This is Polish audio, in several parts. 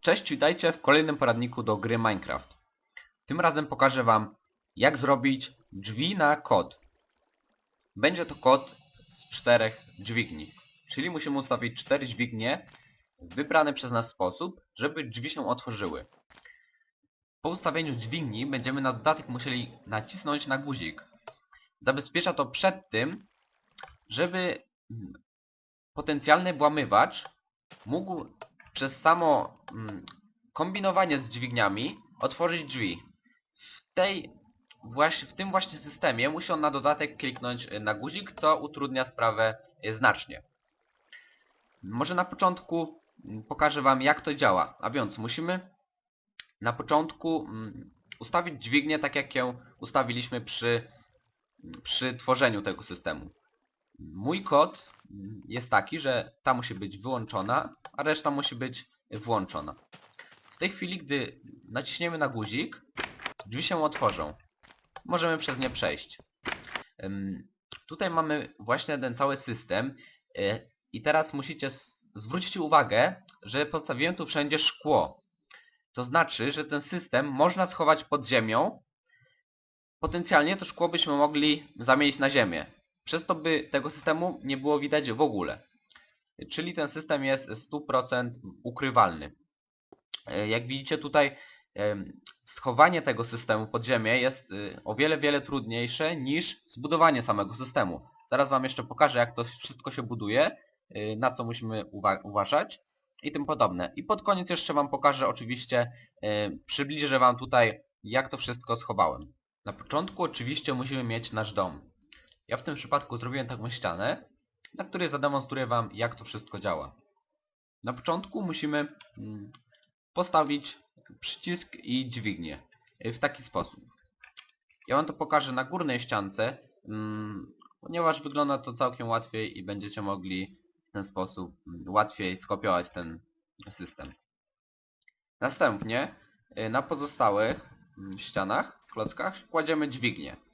Cześć, witajcie w kolejnym poradniku do gry Minecraft. Tym razem pokażę wam jak zrobić drzwi na kod. Będzie to kod z czterech dźwigni. Czyli musimy ustawić cztery dźwignie w wybrany przez nas sposób, żeby drzwi się otworzyły. Po ustawieniu dźwigni będziemy na dodatek musieli nacisnąć na guzik. Zabezpiecza to przed tym, żeby potencjalny włamywacz mógł przez samo mm, kombinowanie z dźwigniami otworzyć drzwi. W tej właśnie, w tym właśnie systemie musi on na dodatek kliknąć y, na guzik, co utrudnia sprawę y, znacznie. Może na początku mm, pokażę wam jak to działa. A więc musimy na początku mm, ustawić dźwignię tak jak ją ustawiliśmy przy, przy tworzeniu tego systemu. Mój kod mm, jest taki, że ta musi być wyłączona, a reszta musi być włączona. W tej chwili, gdy naciśniemy na guzik, drzwi się otworzą. Możemy przez nie przejść. Tutaj mamy właśnie ten cały system y, i teraz musicie zwrócić uwagę, że postawiłem tu wszędzie szkło. To znaczy, że ten system można schować pod ziemią. Potencjalnie to szkło byśmy mogli zamienić na ziemię. Przez to by tego systemu nie było widać w ogóle. Czyli ten system jest 100% ukrywalny. E, Jak widzicie tutaj schowanie tego systemu pod ziemię jest y, o wiele, wiele trudniejsze niż zbudowanie samego systemu. Zaraz wam jeszcze pokażę jak to wszystko się buduje, y, na co musimy uwa uważać i tym podobne. I pod koniec jeszcze wam pokażę oczywiście, y, przybliżę wam tutaj jak to wszystko schowałem. Na początku oczywiście musimy mieć nasz dom. Ja w tym przypadku zrobiłem taką ścianę, na której zademonstruję wam jak to wszystko działa. Na początku musimy mm, postawić przycisk i dźwignię y, w taki sposób. Ja wam to pokażę na górnej ściance, mm, ponieważ wygląda to całkiem łatwiej i będziecie mogli w ten sposób mm, łatwiej skopiować ten system. Następnie y, na pozostałych ścianach, klockach kładziemy dźwignię.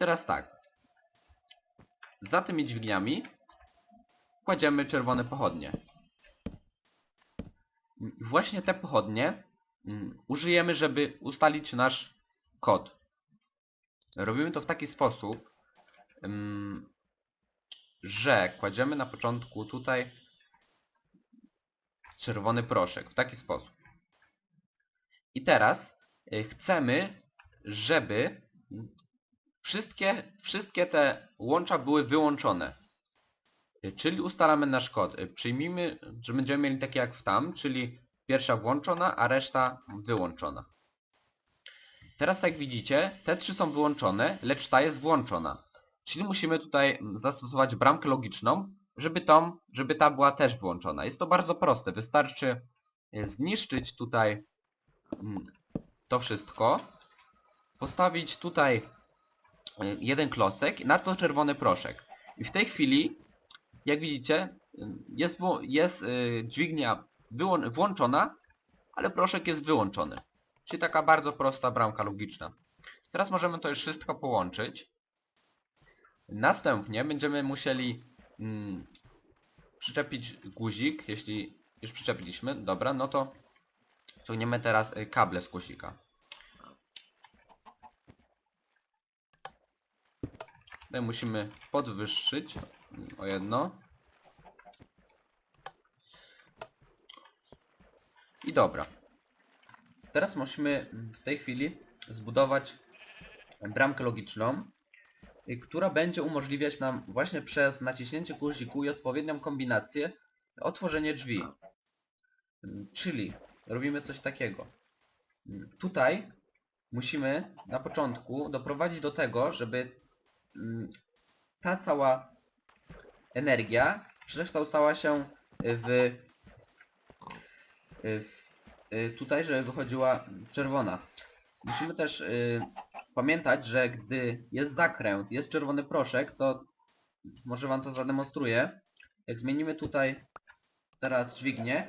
Teraz tak. Za tymi dźwigniami kładziemy czerwone pochodnie. Właśnie te pochodnie mm, użyjemy, żeby ustalić nasz kod. Robimy to w taki sposób, ym, że kładziemy na początku tutaj czerwony proszek. W taki sposób. I teraz y, chcemy, żeby mm, wszystkie, wszystkie te łącza były wyłączone. Y, Czyli ustalamy nasz kod. Y, Przyjmijmy, że będziemy mieli takie jak w tam, czyli pierwsza włączona, a reszta wyłączona. Teraz jak widzicie, te trzy są wyłączone, lecz ta jest włączona. Czyli musimy tutaj zastosować bramkę logiczną, żeby, tą, żeby ta była też włączona. Jest to bardzo proste. Wystarczy y, zniszczyć tutaj mm, to wszystko, postawić tutaj jeden klocek na to czerwony proszek. I w tej chwili jak widzicie, jest, jest y, dźwignia włączona, ale proszek jest wyłączony. Czyli taka bardzo prosta bramka logiczna. Teraz możemy to już wszystko połączyć. Następnie będziemy musieli mm, przyczepić guzik, jeśli już przyczepiliśmy. Dobra, no to ciągniemy teraz y, kable z guzika. Tutaj musimy podwyższyć o jedno. I dobra. Teraz musimy w tej chwili zbudować bramkę logiczną, y, która będzie umożliwiać nam właśnie przez naciśnięcie guziku i odpowiednią kombinację otworzenie drzwi. Czyli robimy coś takiego. Tutaj musimy na początku doprowadzić do tego, żeby ta cała energia przekształcała się w, w, w tutaj, żeby wychodziła czerwona. Musimy też y, pamiętać, że gdy jest zakręt, jest czerwony proszek, to może wam to zademonstruję. Jak zmienimy tutaj teraz dźwignię,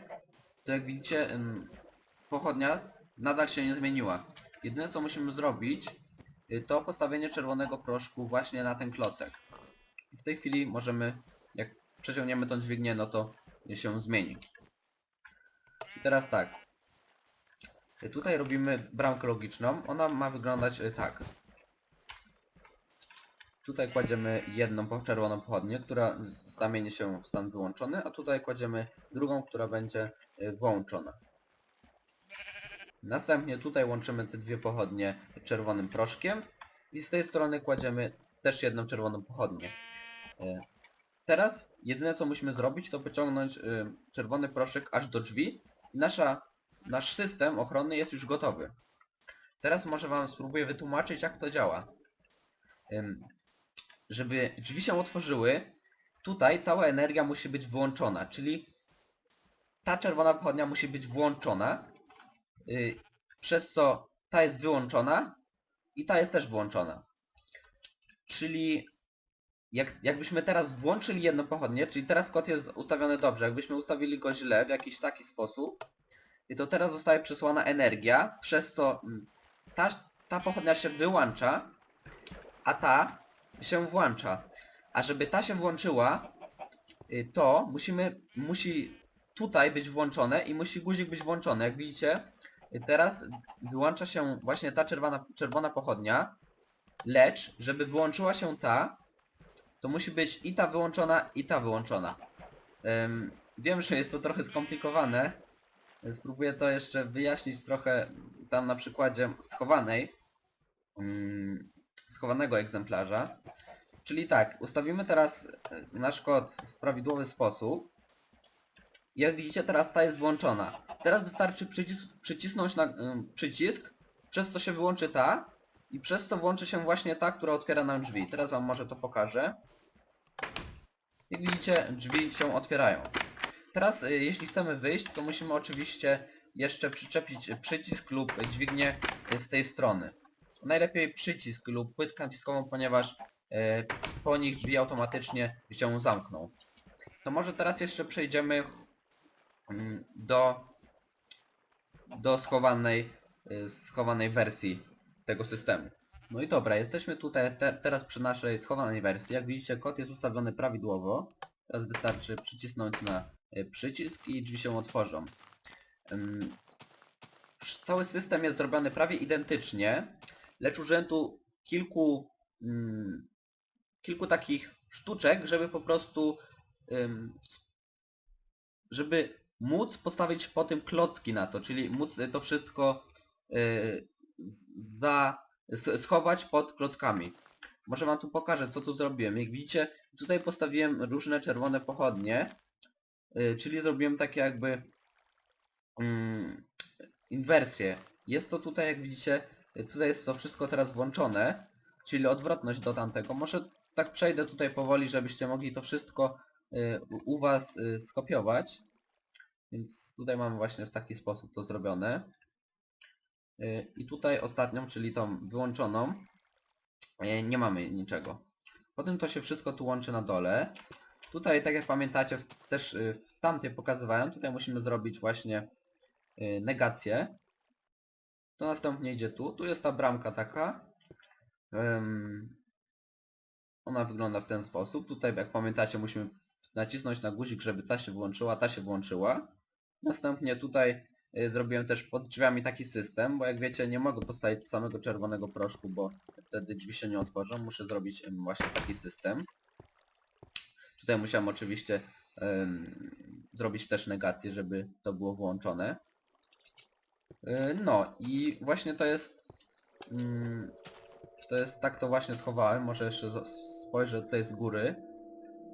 to jak widzicie ym, pochodnia nadal się nie zmieniła. Jedyne co musimy zrobić, y, to postawienie czerwonego proszku właśnie na ten klocek. I w tej chwili możemy, jak przeciągniemy tą dźwignię, no to się zmieni. Teraz tak. Y, Tutaj robimy bramkę logiczną. Ona ma wyglądać y, tak. Tutaj kładziemy jedną czerwoną pochodnię, która zamieni się w stan wyłączony, a tutaj kładziemy drugą, która będzie y, włączona. Następnie tutaj łączymy te dwie pochodnie czerwonym proszkiem i z tej strony kładziemy też jedną czerwoną pochodnię. Y, Teraz jedyne co musimy zrobić to pociągnąć y, czerwony proszek aż do drzwi i nasza, nasz system ochronny jest już gotowy. Teraz może wam spróbuję wytłumaczyć jak to działa. Ym, żeby drzwi się otworzyły, tutaj cała energia musi być wyłączona, czyli ta czerwona pochodnia musi być włączona, y, przez co ta jest wyłączona i ta jest też włączona. Czyli jak, jakbyśmy teraz włączyli jedną pochodnię, czyli teraz kod jest ustawiony dobrze, jakbyśmy ustawili go źle w jakiś taki sposób, i to teraz zostaje przesłana energia, przez co ta, ta pochodnia się wyłącza, a ta się włącza. A żeby ta się włączyła, y, to musimy, musi tutaj być włączone i musi guzik być włączony. Jak widzicie, teraz wyłącza się właśnie ta czerwona, czerwona pochodnia, lecz żeby wyłączyła się ta, to musi być i ta wyłączona, i ta wyłączona. Wiem, że jest to trochę skomplikowane. Spróbuję to jeszcze wyjaśnić trochę tam na przykładzie schowanej, schowanego egzemplarza. Czyli tak, ustawimy teraz nasz kod w prawidłowy sposób. Jak widzicie teraz ta jest włączona. Teraz wystarczy przycis przycisnąć na ym, przycisk, przez to się wyłączy ta i przez to włączy się właśnie ta, która otwiera nam drzwi. Teraz wam może to pokażę. Jak widzicie, drzwi się otwierają. Teraz, y, jeśli chcemy wyjść, to musimy oczywiście jeszcze przyczepić przycisk lub dźwignię y, z tej strony. Najlepiej przycisk lub płytkę naciskową, ponieważ y, po nich drzwi automatycznie się zamkną. To może teraz jeszcze przejdziemy do, do schowanej, y, schowanej wersji tego systemu. No i dobra, jesteśmy tutaj te, teraz przy naszej schowanej wersji. Jak widzicie, kod jest ustawiony prawidłowo. Teraz wystarczy przycisnąć na y, przycisk i drzwi się otworzą. Cały system jest zrobiony prawie identycznie, lecz tu kilku, kilku takich sztuczek, żeby po prostu żeby móc postawić po tym klocki na to, czyli móc y, to wszystko y, za, schować pod klockami. Może wam tu pokażę, co tu zrobiłem. Jak widzicie, tutaj postawiłem różne czerwone pochodnie, y, czyli zrobiłem takie jakby mm, inwersję. Jest to tutaj, jak widzicie, y, tutaj jest to wszystko teraz włączone, czyli odwrotność do tamtego. Może tak przejdę tutaj powoli, żebyście mogli to wszystko y, u- was y, skopiować. Więc tutaj mamy właśnie w taki sposób to zrobione. Y, I tutaj ostatnią, czyli tą wyłączoną, y, nie mamy niczego. Potem to się wszystko tu łączy na dole. Tutaj, tak jak pamiętacie, też y, w tamtej pokazywałem, tutaj musimy zrobić właśnie negację. To następnie idzie tu. Tu jest ta bramka taka. Ona wygląda w ten sposób. Tutaj, jak pamiętacie, musimy nacisnąć na guzik, żeby ta się włączyła, ta się włączyła. Następnie tutaj y, zrobiłem też pod drzwiami taki system, bo jak wiecie nie mogę postawić samego czerwonego proszku, bo wtedy drzwi się nie otworzą. Muszę zrobić właśnie taki system. Tutaj musiałem oczywiście zrobić też negację, żeby to było włączone. Y, No i właśnie to jest... To jest, tak to właśnie schowałem. Może jeszcze spojrzę tutaj z góry,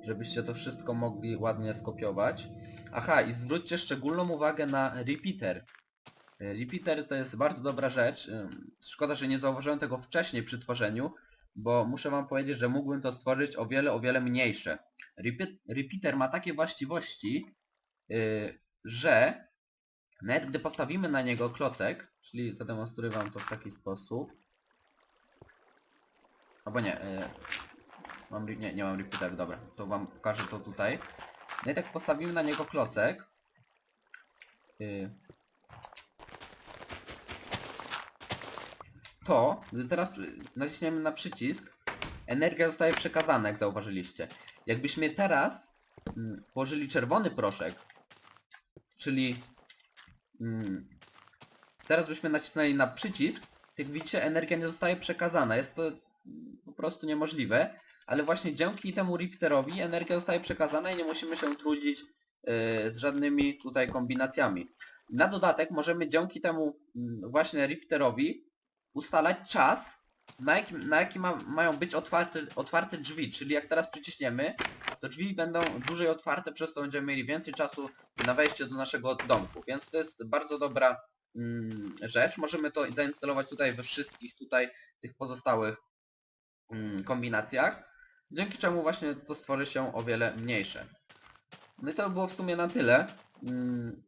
żebyście to wszystko mogli ładnie skopiować. Aha, i zwróćcie szczególną uwagę na repeater. Y, Repeater to jest bardzo dobra rzecz. Ym, Szkoda, że nie zauważyłem tego wcześniej przy tworzeniu, bo muszę wam powiedzieć, że mógłbym to stworzyć o wiele, o wiele mniejsze. Repeat- Repeater ma takie właściwości, y, że nawet gdy postawimy na niego klocek, czyli zademonstruję wam to w taki sposób. Albo nie, mam, nie, nie mam repeater, dobra, to wam pokażę to tutaj. Nawet jak postawimy na niego klocek, y, to, gdy teraz y, naciśniemy na przycisk, energia zostaje przekazana, jak zauważyliście. Jakbyśmy teraz mm, włożyli czerwony proszek, czyli mm, teraz byśmy nacisnęli na przycisk, jak widzicie energia nie zostaje przekazana. Jest to mm, po prostu niemożliwe, ale właśnie dzięki temu Ripterowi energia zostaje przekazana i nie musimy się trudzić yy, z żadnymi tutaj kombinacjami. Na dodatek możemy dzięki temu mm, właśnie Ripterowi ustalać czas, na jaki, na jaki ma, mają być otwarte, otwarte drzwi, czyli jak teraz przyciśniemy, to drzwi będą dłużej otwarte, przez to będziemy mieli więcej czasu na wejście do naszego domku, więc to jest bardzo dobra mm, rzecz. Możemy to zainstalować tutaj we wszystkich tutaj tych pozostałych mm, kombinacjach, dzięki czemu właśnie to stworzy się o wiele mniejsze. No i to by było w sumie na tyle. Mm,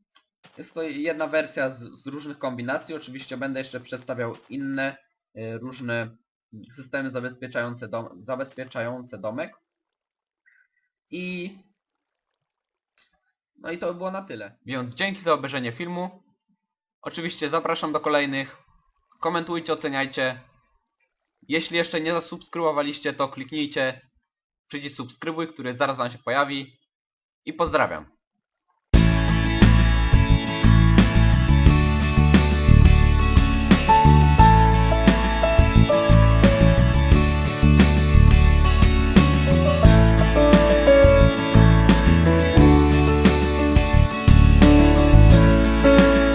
Jest to jedna wersja z, z różnych kombinacji, oczywiście będę jeszcze przedstawiał inne y, różne systemy zabezpieczające, dom, zabezpieczające domek. I... No i to by było na tyle. Więc dzięki za obejrzenie filmu. Oczywiście zapraszam do kolejnych. Komentujcie, oceniajcie. Jeśli jeszcze nie zasubskrybowaliście, to kliknijcie przycisk subskrybuj, który zaraz wam się pojawi. I pozdrawiam.